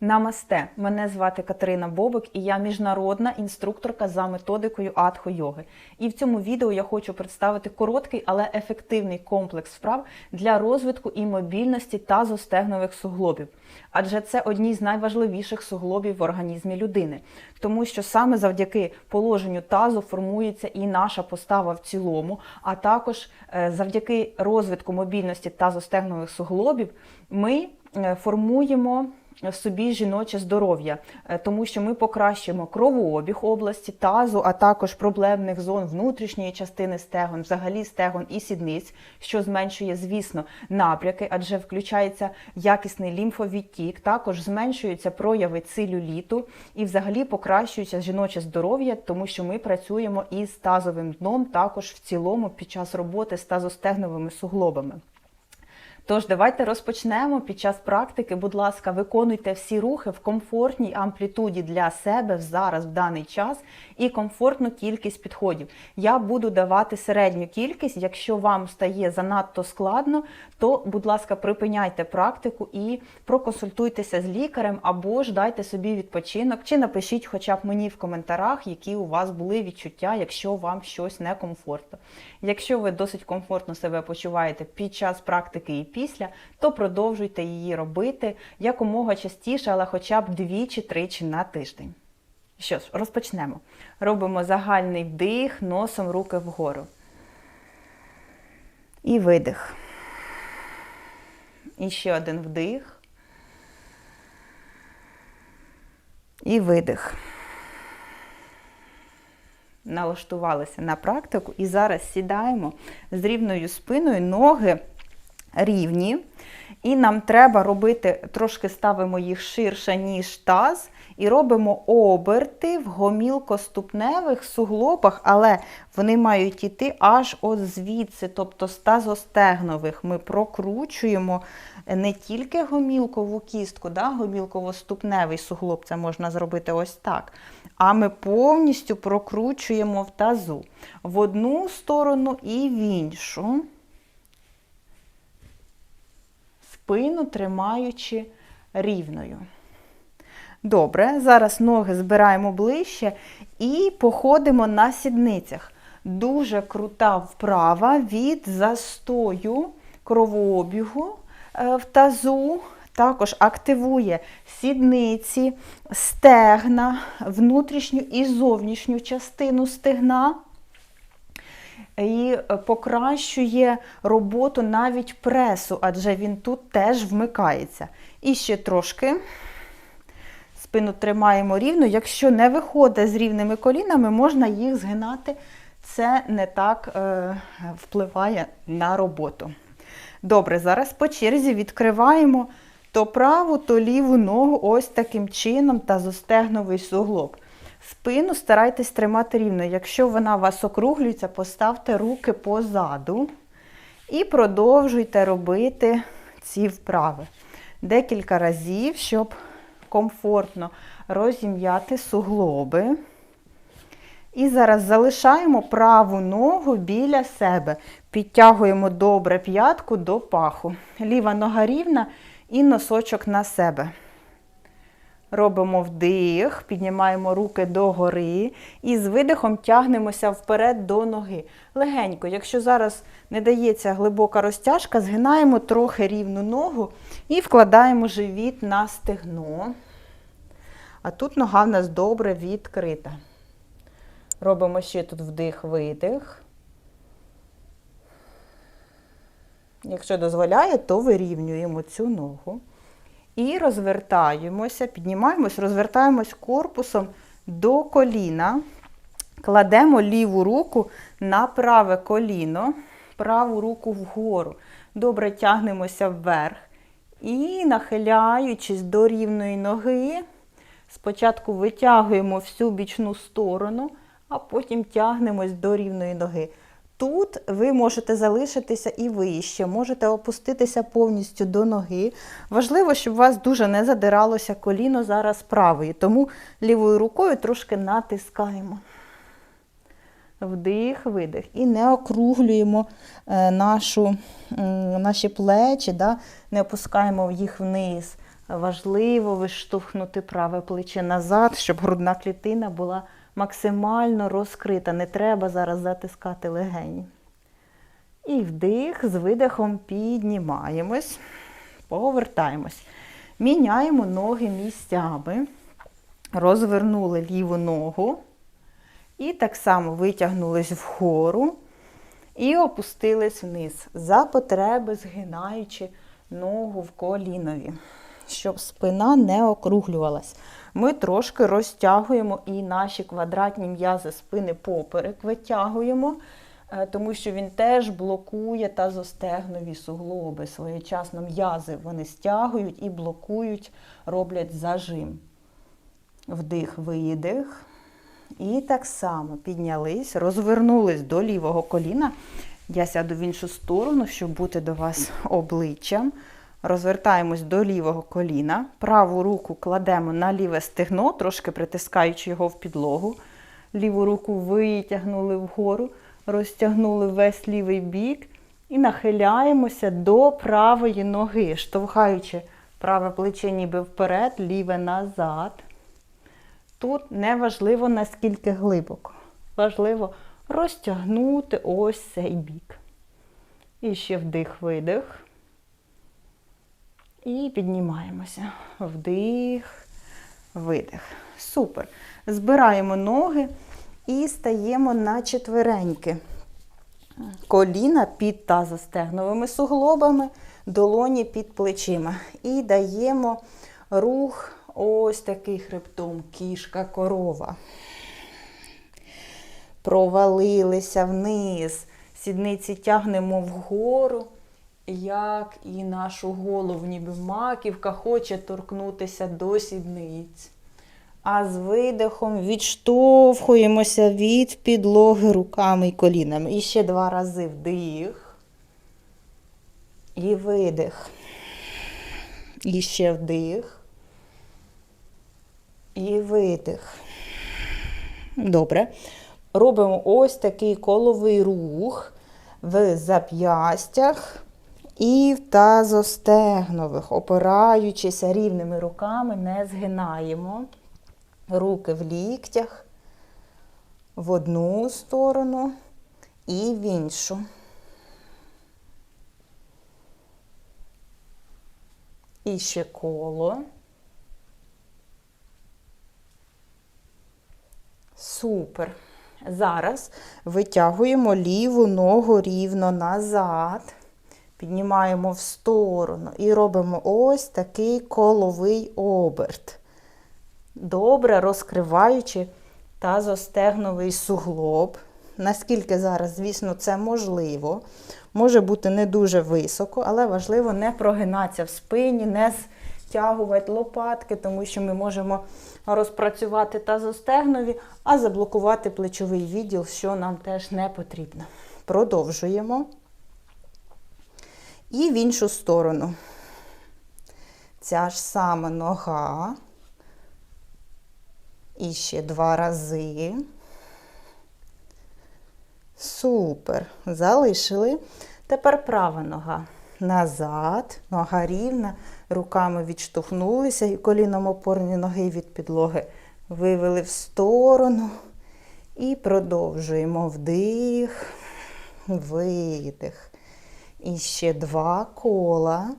Намасте! Мене звати Катерина Бобик і я міжнародна інструкторка за методикою Атхо йоги. І в цьому відео я хочу представити короткий, але ефективний комплекс вправ для розвитку і мобільності тазостегнових суглобів. Адже це одні з найважливіших суглобів в організмі людини, тому що саме завдяки положенню тазу формується і наша постава в цілому, а також е, завдяки розвитку мобільності тазостегнових суглобів ми е, формуємо собі жіноче здоров'я, е, тому що ми покращуємо кровообіг області, тазу, а також проблемних зон внутрішньої частини стегон, взагалі стегон і сідниць, що зменшує, звісно, напряки, адже включається якісний лімфовідтік, також зменшуються прояви целюліту і взагалі покращується жіноче здоров'я, тому що ми працюємо із тазовим дном, також в цілому під час роботи з тазостегновими суглобами. Тож, давайте розпочнемо під час практики. Будь ласка, виконуйте всі рухи в комфортній амплітуді для себе зараз, в даний час, і комфортну кількість підходів. Я буду давати середню кількість. Якщо вам стає занадто складно, то, будь ласка, припиняйте практику і проконсультуйтеся з лікарем або ж дайте собі відпочинок, чи напишіть хоча б мені в коментарях, які у вас були відчуття, якщо вам щось некомфортно. Якщо ви досить комфортно себе почуваєте під час практики і після, то продовжуйте її робити якомога частіше, але хоча б двічі-тричі на тиждень. Що ж, розпочнемо. Робимо загальний вдих, носом руки вгору. І видих. І ще один вдих. І видих. Налаштувалися на практику. І зараз сідаємо з рівною спиною, ноги рівні. І нам треба робити, трошки ставимо їх ширше, ніж таз, і робимо оберти в гомілкоступневих суглобах, але вони мають йти аж от звідси, тобто з тазостегнових. Ми прокручуємо не тільки гомілкову кістку, да, гомілково-ступневий суглоб, це можна зробити ось так. А ми повністю прокручуємо в тазу в одну сторону і в іншу спину тримаючи рівною. Добре, зараз ноги збираємо ближче і походимо на сідницях. Дуже крута вправа від застою кровообігу е, в тазу. Також активує сідниці, стегна, внутрішню і зовнішню частину стегна і покращує роботу навіть пресу, адже він тут теж вмикається. І ще трошки спину тримаємо рівно. Якщо не виходить з рівними колінами, можна їх згинати. Це не так е, впливає на роботу. Добре, зараз по черзі відкриваємо то праву, то ліву ногу ось таким чином та зостегновий суглоб. Спину старайтесь тримати рівно. Якщо вона у вас округлюється, поставте руки позаду і продовжуйте робити ці вправи. Декілька разів, щоб комфортно розім'яти суглоби. І зараз залишаємо праву ногу біля себе. Підтягуємо добре п'ятку до паху. Ліва нога рівна і носочок на себе. Робимо вдих, піднімаємо руки догори і з видихом тягнемося вперед до ноги. Легенько, якщо зараз не дається глибока розтяжка, згинаємо трохи рівну ногу і вкладаємо живіт на стегно. А тут нога в нас добре відкрита. Робимо ще тут вдих-видих. Якщо дозволяє, то вирівнюємо цю ногу. І розвертаємося, піднімаємось, розвертаємось корпусом до коліна. Кладемо ліву руку на праве коліно, праву руку вгору. Добре тягнемося вверх. І, нахиляючись до рівної ноги, спочатку витягуємо всю бічну сторону, а потім тягнемось до рівної ноги. Тут ви можете залишитися і вище, можете опуститися повністю до ноги. Важливо, щоб у вас дуже не задиралося коліно зараз правої, тому лівою рукою трошки натискаємо. Вдих, видих. І не округлюємо нашу, наші плечі, да? не опускаємо їх вниз, Важливо виштовхнути праве плече назад, щоб грудна клітина була максимально розкрита. Не треба зараз затискати легені. І вдих, з видихом піднімаємось, повертаємось. Міняємо ноги місцями. Розвернули ліву ногу. І так само витягнулись вгору і опустились вниз. За потреби згинаючи ногу в колінові, щоб спина не округлювалась. Ми трошки розтягуємо і наші квадратні м'язи спини поперек витягуємо, е, тому що він теж блокує тазостегнові суглоби. Своєчасно м'язи вони стягують і блокують, роблять зажим. Вдих, видих. І так само піднялись, розвернулись до лівого коліна. Я сяду в іншу сторону, щоб бути до вас обличчям. Розвертаємось до лівого коліна. Праву руку кладемо на ліве стегно, трошки притискаючи його в підлогу. Ліву руку витягнули вгору, розтягнули весь лівий бік і нахиляємося до правої ноги, штовхаючи праве плече ніби вперед, ліве назад. Тут не важливо наскільки глибоко. Важливо розтягнути ось цей бік. І ще вдих-видих. І піднімаємося. Вдих, видих. Супер. Збираємо ноги і стаємо на четвереньки. Коліна під тазостегновими суглобами, долоні під плечима. І даємо рух ось такий хребтом, кішка корова. Провалилися вниз. Сідниці тягнемо вгору, як і нашу голову, ніби маківка хоче торкнутися до сідниць. А з видихом відштовхуємося від підлоги руками і колінами. І ще два рази вдих. І видих. І ще вдих. І видих. Добре. Робимо ось такий коловий рух в зап'ястях і в тазостегнових, опираючися рівними руками, не згинаємо. Руки в ліктях в одну сторону і в іншу. І ще коло. Супер. Зараз витягуємо ліву ногу рівно назад, піднімаємо в сторону і робимо ось такий коловий оберт. Добре розкриваючи тазостегновий суглоб. Наскільки зараз, звісно, це можливо. Може бути не дуже високо, але важливо не прогинатися в спині, не стягувати лопатки, тому що ми можемо розпрацювати тазостегнові, а заблокувати плечовий відділ, що нам теж не потрібно. Продовжуємо. І в іншу сторону. Ця ж сама нога. І ще два рази. Супер. Залишили. Тепер права нога. Назад, нога рівна, руками відштовхнулися і коліном опорні ноги від підлоги вивели в сторону. І продовжуємо вдих, видих. І ще два кола.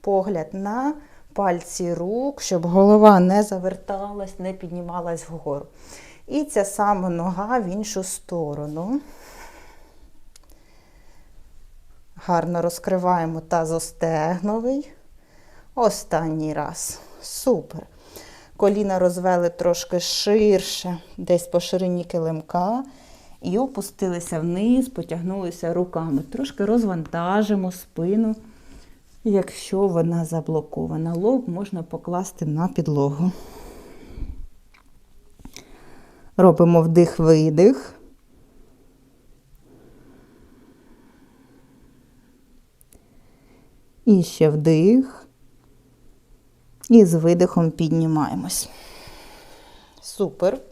Погляд на пальці рук, щоб голова не заверталась, не піднімалась вгору. І ця сама нога в іншу сторону. Гарно розкриваємо тазостегновий. Останній раз. Супер. Коліна розвели трошки ширше, десь по ширині килимка. І опустилися вниз, потягнулися руками. Трошки розвантажимо спину, якщо вона заблокована. Лоб можна покласти на підлогу. Робимо вдих-видих. І ще вдих. І з видихом піднімаємось. Супер.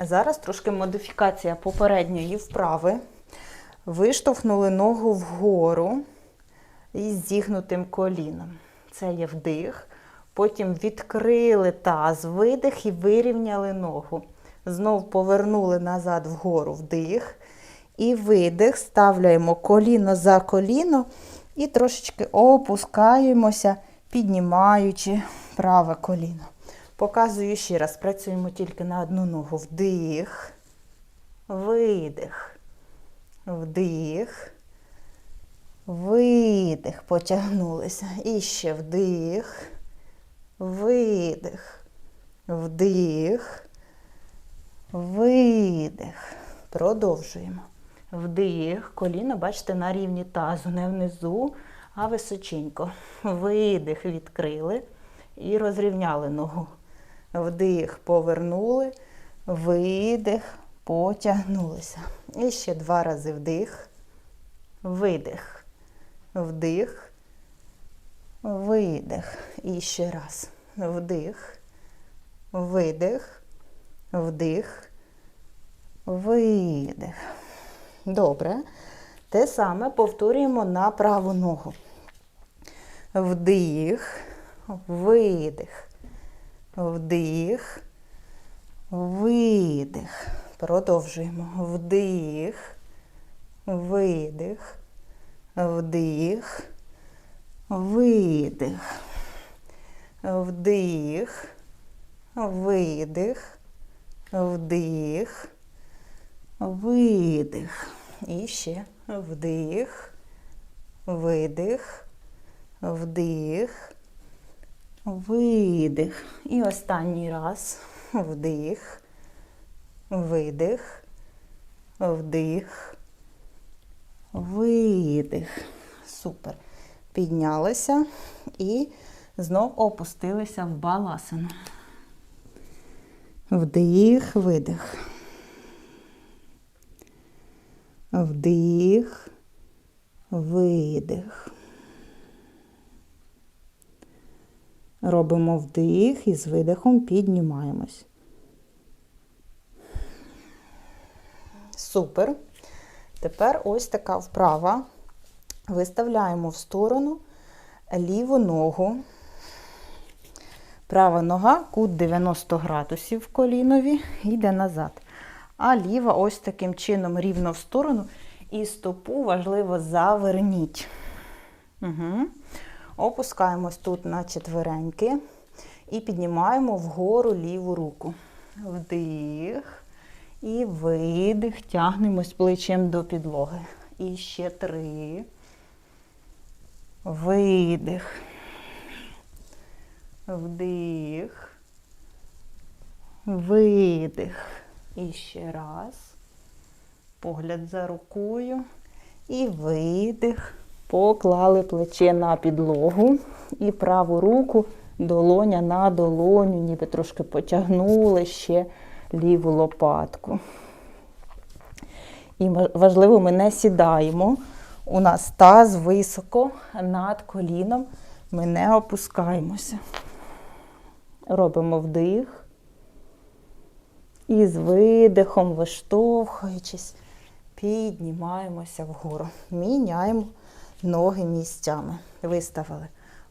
Зараз трошки модифікація попередньої вправи. Виштовхнули ногу вгору із зігнутим коліном. Це є вдих. Потім відкрили таз, видих і вирівняли ногу. Знов повернули назад вгору вдих. І видих, ставляємо коліно за коліно і трошечки опускаємося, піднімаючи праве коліно. Показую ще раз. Працюємо тільки на одну ногу. Вдих, видих, вдих, видих. Потягнулися. І ще вдих, видих, вдих, видих. Продовжуємо. Вдих, коліно, бачите, на рівні тазу, не внизу, а височенько. Видих, відкрили і розрівняли ногу. Вдих, повернули, видих, потягнулися. І ще два рази вдих, видих, вдих, видих. І ще раз. Вдих, видих, вдих, видих. Добре. Те саме повторюємо на праву ногу. Вдих, видих, вдих, видих. Продовжуємо. Вдих, видих, вдих, видих. Вдих, видих, вдих, видих. І ще вдих, видих, вдих, видих. І останній раз вдих, видих, вдих, видих. Супер. Піднялися і знов опустилися в баласину. Вдих, видих. Вдих, видих. Робимо вдих і з видихом піднімаємось. Супер. Тепер ось така вправа. Виставляємо в сторону ліву ногу. Права нога, кут 90 градусів колінові, йде назад. А ліва ось таким чином рівно в сторону. І стопу важливо заверніть. Угу. Опускаємось тут на четвереньки і піднімаємо вгору ліву руку. Вдих і видих. Тягнемось плечем до підлоги. І ще три. Видих. Вдих. Видих. І ще раз. Погляд за рукою. І видих. Поклали плече на підлогу. І праву руку долоня на долоню, ніби трошки потягнули ще ліву лопатку. І важливо, ми не сідаємо. У нас таз високо над коліном. Ми не опускаємося. Робимо вдих. І з видихом, виштовхуючись, піднімаємося вгору. Міняємо ноги місцями. Виставили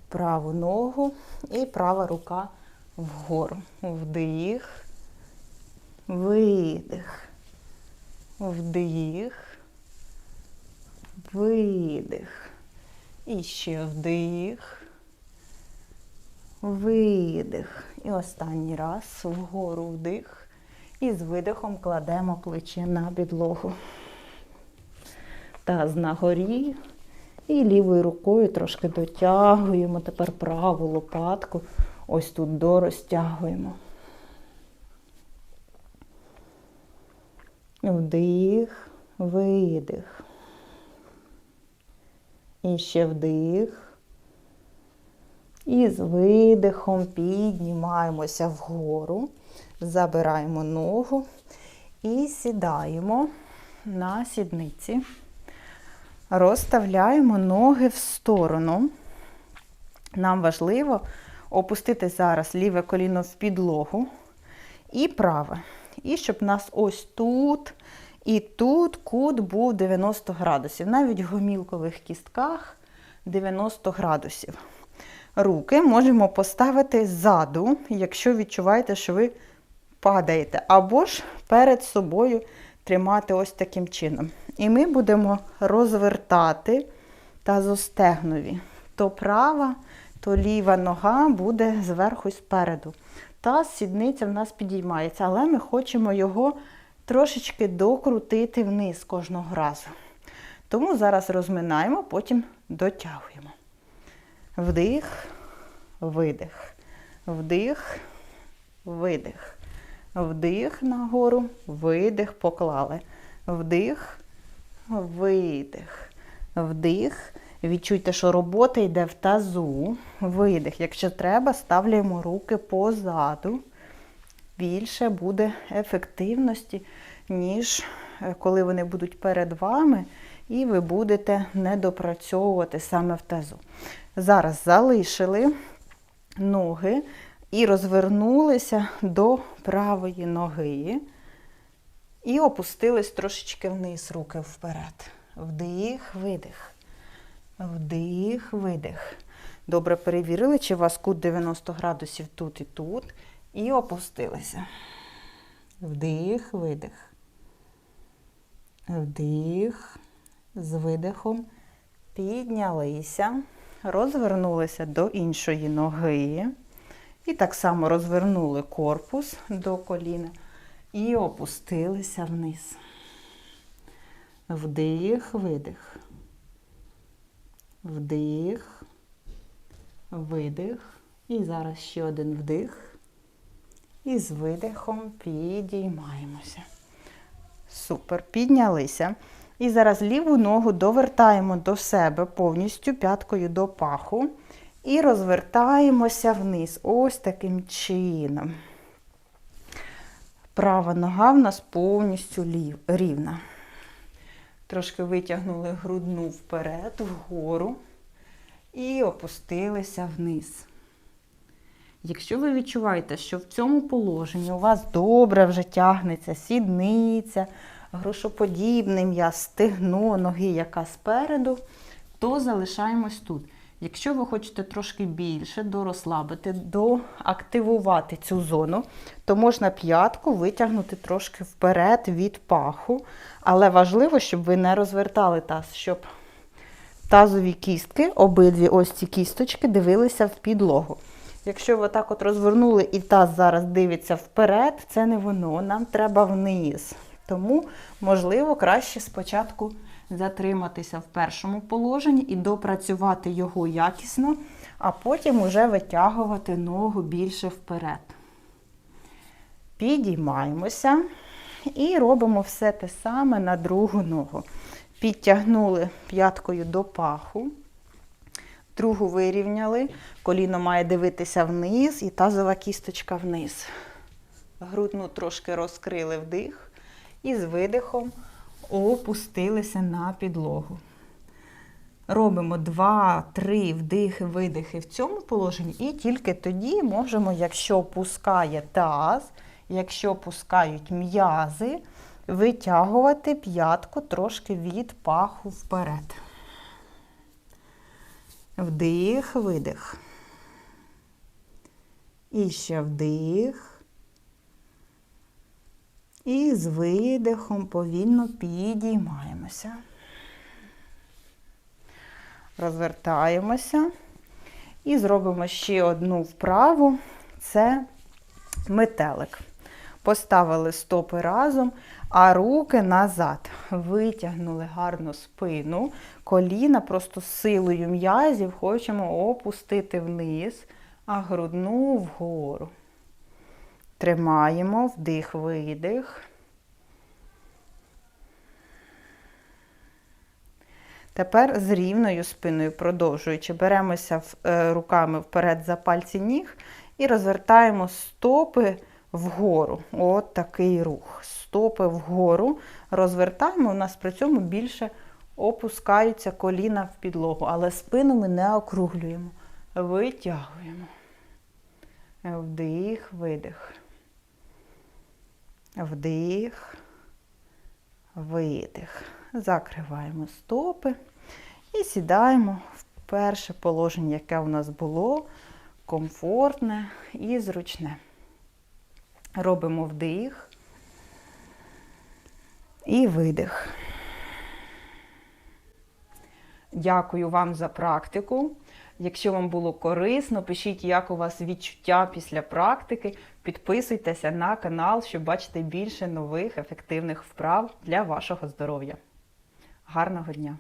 праву ногу і права рука вгору. Вдих, видих, вдих, видих. І ще вдих, видих. І останній раз вгору вдих. І з видихом кладемо плече на підлогу. Таз на горі. І лівою рукою трошки дотягуємо. Тепер праву лопатку. Ось тут дорозтягуємо. Вдих, видих. І ще вдих. І з видихом піднімаємося вгору, забираємо ногу і сідаємо на сідниці. Розставляємо ноги в сторону. Нам важливо опустити зараз ліве коліно в підлогу і праве. І щоб у нас ось тут і тут кут був 90 градусів. Навіть в гомілкових кістках 90 градусів. руки можемо поставити ззаду, якщо відчуваєте, що ви падаєте, або ж перед собою тримати ось таким чином. І ми будемо розвертати тазостегнові. То права, то ліва нога буде зверху і спереду. Та сідниця в нас підіймається, але ми хочемо його трошечки докрутити вниз кожного разу. Тому зараз розминаємо, потім дотягуємо. Вдих, видих, вдих, видих. Вдих нагору, видих, поклали. Вдих, видих. Вдих. Відчуйте, що робота йде в тазу. Видих. Якщо треба, ставляємо руки позаду. Більше буде ефективності, ніж е, коли вони будуть перед вами, і ви будете недопрацьовувати саме в тазу. Зараз залишили ноги і розвернулися до правої ноги. І опустились трошечки вниз, руки вперед. Вдих, видих. Вдих, видих. Добре перевірили, чи у вас кут 90 градусів тут і тут. І опустилися. Вдих, видих. Вдих. З видихом. Піднялися. Розвернулися до іншої ноги. І так само розвернули корпус до коліна і опустилися вниз. Вдих, видих. Вдих, видих. І зараз ще один вдих. І з видихом підіймаємося. Супер, піднялися. І зараз ліву ногу довертаємо до себе повністю п'яткою до паху. І розвертаємося вниз. Ось таким чином. Права нога в нас повністю рівна. Трошки витягнули грудну вперед, вгору і опустилися вниз. Якщо ви відчуваєте, що в цьому положенні у вас добре вже тягнеться сідниця, грошоподібний м'яз, стегно, ноги, яка спереду, то залишаємось тут. Якщо ви хочете трошки більше дорозслабити, доактивувати цю зону, то можна п'ятку витягнути трошки вперед від паху. Але важливо, щоб ви не розвертали таз, щоб тазові кістки, обидві ось ці кісточки, дивилися в підлогу. Якщо ви так от розвернули і таз зараз дивиться вперед, це не воно, нам треба вниз. Тому, можливо, краще спочатку затриматися в першому положенні і допрацювати його якісно, а потім уже витягувати ногу більше вперед. Підіймаємося і робимо все те саме на другу ногу. Підтягнули п'яткою до паху. Другу вирівняли, коліно має дивитися вниз і тазова кісточка вниз. Грудну трошки розкрили вдих і з видихом опустилися на підлогу. Робимо 2-3 вдихи, видихи в цьому положенні, і тільки тоді можемо, якщо пускає таз, якщо пускають м'язи, витягувати п'ятку трошки від паху вперед. Вдих, видих. І ще вдих. І з видихом повільно підіймаємося. Розвертаємося і зробимо ще одну вправу це метелик. Поставили стопи разом, а руки назад. Витягнули гарно спину, коліна просто силою м'язів хочемо опустити вниз, а грудну вгору. Тримаємо вдих, видих. Тепер з рівною спиною, продовжуючи, беремося е, руками вперед за пальці ніг і розвертаємо стопи вгору. От такий рух. Стопи вгору розвертаємо, у нас при цьому більше опускаються коліна в підлогу, але спину ми не округлюємо. Витягуємо. Вдих, видих. Вдих, видих. Закриваємо стопи і сідаємо в перше положення, яке у нас було, комфортне і зручне. Робимо вдих і видих. Дякую вам за практику. Якщо вам було корисно, пишіть, як у вас відчуття після практики. Підписуйтеся на канал, щоб бачити більше нових ефективних вправ для вашого здоров'я. Гарного дня!